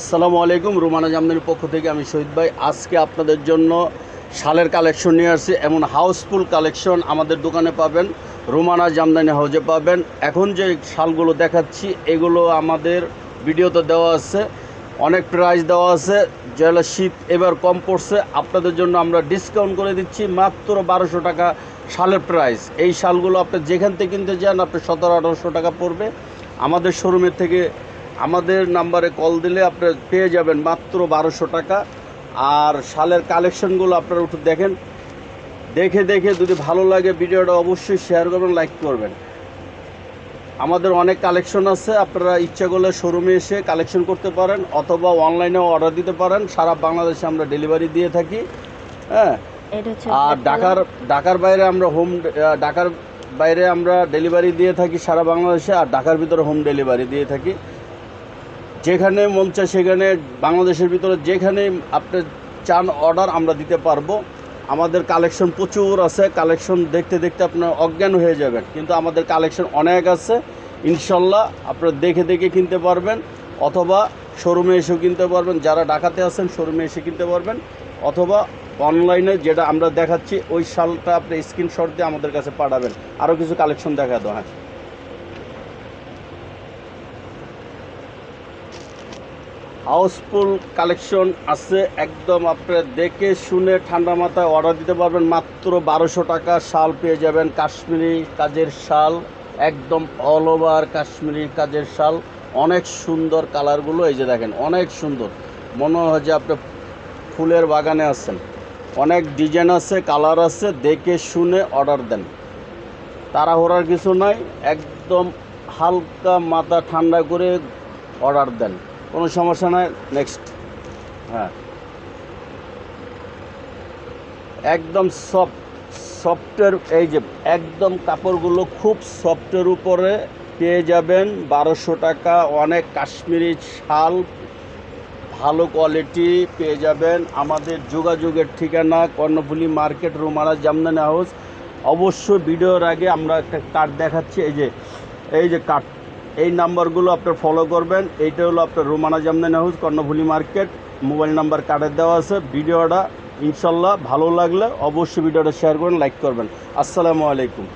আসসালামু আলাইকুম, রুমানা জামদানির পক্ষ থেকে আমি শহীদ ভাই। আজকে আপনাদের জন্য শালের কালেকশন নিয়ে আসছি। এমন হাউসফুল কালেকশন আমাদের দোকানে পাবেন, রুমানা জামদানি হাউজে পাবেন। এখন যে শালগুলো দেখাচ্ছি, এগুলো আমাদের ভিডিওতে দেওয়া আছে। অনেক প্রাইস দেওয়া আছে, যেগুলো শীত এবার কম পড়ছে। আপনাদের জন্য আমরা ডিসকাউন্ট করে দিচ্ছি মাত্র বারোশো টাকা শালের প্রাইস এই শালগুলো আপনি যেখান থেকে কিনতে যান আপনি সতেরো আঠারোশো টাকা পড়বে। আমাদের শোরুমের থেকে আমাদের নাম্বারে কল দিলে আপনি পেয়ে যাবেন মাত্র বারোশো টাকা। আর শালের কালেকশনগুলো আপনারা একটু দেখেন। দেখে দেখে যদি ভালো লাগে ভিডিওটা অবশ্যই শেয়ার করবেন লাইক করবেন। আমাদের অনেক কালেকশন আছে আপনারা ইচ্ছা করলে শোরুমে এসে কালেকশন করতে পারেন অথবা অনলাইনেও অর্ডার দিতে পারেন। সারা বাংলাদেশে আমরা ডেলিভারি দিয়ে থাকি হ্যাঁ? আর ঢাকার। ঢাকার বাইরে আমরা হোম ঢাকার বাইরে আমরা ডেলিভারি দিয়ে থাকি সারা বাংলাদেশে আর ঢাকার ভিতরে হোম ডেলিভারি দিয়ে থাকি। যেখানে মন চায় সেখানে বাংলাদেশের ভিতরে যেখানে আপনি চান অর্ডার, আমরা দিতে পারব। আমাদের কালেকশন প্রচুর আছে, কালেকশন দেখতে দেখতে আপনার অজ্ঞান হয়ে যাবেন। কিন্তু আমাদের কালেকশন অনেক আছে, ইনশাল্লাহ আপনারা দেখে দেখে কিনতে পারবেন, অথবা শোরুমে এসেও কিনতে পারবেন। যারা ঢাকাতে আছেন, শোরুমে এসে কিনতে পারবেন, অথবা অনলাইনে যেটা আমরা দেখাচ্ছি, ওই শালটা আপনি স্ক্রিনশট দিয়ে আমাদের কাছে পাঠাবেন। আরও কিছু কালেকশন দেখা দাও হ্যাঁ হাউসফুল কালেকশন আছে, একদম আপনারা দেখে শুনে ঠান্ডা মাথায় অর্ডার দিতে পারবেন। মাত্র বারোশো টাকা শাল পেয়ে যাবেন, কাশ্মীরি কাজের শাল, একদম অল ওভার কাশ্মীরি কাজের শাল। অনেক সুন্দর কালারগুলো, এই যে দেখেন, অনেক সুন্দর। মনে হয় যে আপনি ফুলের বাগানে আছেন। অনেক ডিজাইন আছে, কালার আছে, দেখে শুনে অর্ডার দেন। তাড়াহুড়ার কিছু নাই, একদম হালকা মাথা ঠান্ডা করে অর্ডার দেন। কোনো সমস্যা নাই নেক্সট হ্যাঁ। একদম সফট সফটের এই যে একদম কাপড়গুলো খুব সফটের উপরে পেয়ে যাবেন, বারোশো টাকা, অনেক কাশ্মীরি শাল, ভালো কোয়ালিটি পেয়ে যাবেন। আমাদের যোগাযোগের ঠিকানা কর্ণফুলি মার্কেট রুমারা জামদানি হাউস। অবশ্যই ভিডিওর আগে আমরা একটা কার্ড দেখাচ্ছি, এই যে এই যে কার্ড এই নাম্বারগুলো আপনার ফলো করবেন। এইটা হলো আপনার Romana Jamdani House, Karnaphuli market. Mobile number কার্ডে দেওয়া আছে। ভিডিওটা ইনশাল্লাহ ভালো লাগলে অবশ্যই ভিডিওটা শেয়ার করবেন লাইক করবেন। আসসালামু আলাইকুম।